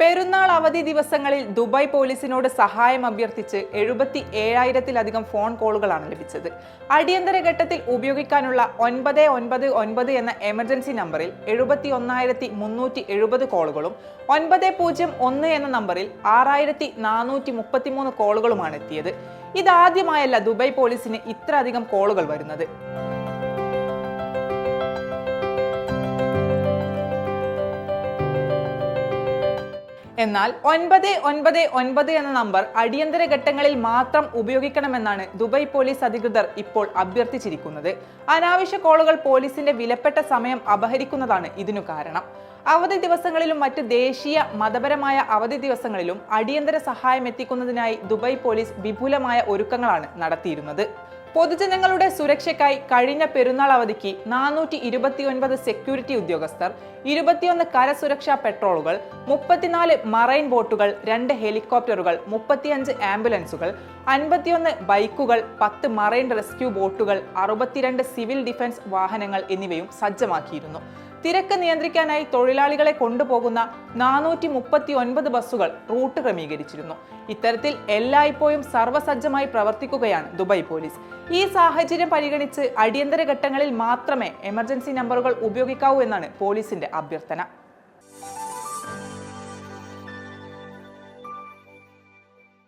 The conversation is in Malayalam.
പെരുന്നാൾ അവധി ദിവസങ്ങളിൽ ദുബായ് പോലീസിനോട് സഹായം അഭ്യർത്ഥിച്ച് എഴുപത്തി ഏഴായിരത്തിലധികം ഫോൺ കോളുകളാണ് ലഭിച്ചത്. അടിയന്തര ഘട്ടത്തിൽ ഉപയോഗിക്കാനുള്ള ഒൻപത് ഒൻപത് ഒൻപത് എന്ന എമർജൻസി നമ്പറിൽ എഴുപത്തി ഒന്നായിരത്തി മുന്നൂറ്റി എഴുപത് കോളുകളും ഒൻപത് പൂജ്യം ഒന്ന് എന്ന നമ്പറിൽ ആറായിരത്തി നാനൂറ്റി മുപ്പത്തിമൂന്ന് കോളുകളുമാണ് എത്തിയത്. ഇതാദ്യമായല്ല ദുബായ് പോലീസിന് ഇത്രയധികം കോളുകൾ വരുന്നത്. എന്നാൽ ഒൻപത് ഒൻപത് ഒൻപത് എന്ന നമ്പർ അടിയന്തര ഘട്ടങ്ങളിൽ മാത്രം ഉപയോഗിക്കണമെന്നാണ് ദുബായ് പോലീസ് അധികൃതർ ഇപ്പോൾ അഭ്യർത്ഥിച്ചിരിക്കുന്നത്. അനാവശ്യ കോളുകൾ പോലീസിന്റെ വിലപ്പെട്ട സമയം അപഹരിക്കുന്നതാണ് ഇതിനു കാരണം. അവധി ദിവസങ്ങളിലും മറ്റ് ദേശീയ മതപരമായ അവധി ദിവസങ്ങളിലും അടിയന്തര സഹായം എത്തിക്കുന്നതിനായി ദുബായ് പോലീസ് വിപുലമായ ഒരുക്കങ്ങളാണ് നടത്തിയിരുന്നത്. പൊതുജനങ്ങളുടെ സുരക്ഷയ്ക്കായി കഴിഞ്ഞ പെരുന്നാൾ അവധിക്ക് നാനൂറ്റി ഇരുപത്തിയൊൻപത് സെക്യൂരിറ്റി ഉദ്യോഗസ്ഥർ ഇരുപത്തിയൊന്ന് കരസുരക്ഷാ പെട്രോളുകൾ മുപ്പത്തിനാല് മറൈൻ ബോട്ടുകൾ രണ്ട് ഹെലികോപ്റ്ററുകൾ മുപ്പത്തിയഞ്ച് ആംബുലൻസുകൾ അൻപത്തിയൊന്ന് ബൈക്കുകൾ പത്ത് മറൈൻ റെസ്ക്യൂ ബോട്ടുകൾ അറുപത്തിരണ്ട് സിവിൽ ഡിഫൻസ് വാഹനങ്ങൾ എന്നിവയും സജ്ജമാക്കിയിരുന്നു. തിരക്ക് നിയന്ത്രിക്കാനായി തൊഴിലാളികളെ കൊണ്ടുപോകുന്ന നാനൂറ്റി മുപ്പത്തി ഒൻപത് ബസ്സുകൾ റൂട്ട് ക്രമീകരിച്ചിരുന്നു. ഇത്തരത്തിൽ എല്ലായ്പ്പോഴും സർവസജ്ജമായി പ്രവർത്തിക്കുകയാണ് ദുബായ് പോലീസ്. ഈ സാഹചര്യം പരിഗണിച്ച് അടിയന്തര ഘട്ടങ്ങളിൽ മാത്രമേ എമർജൻസി നമ്പറുകൾ ഉപയോഗിക്കാവൂ എന്നാണ് പോലീസിന്റെ അഭ്യർത്ഥന.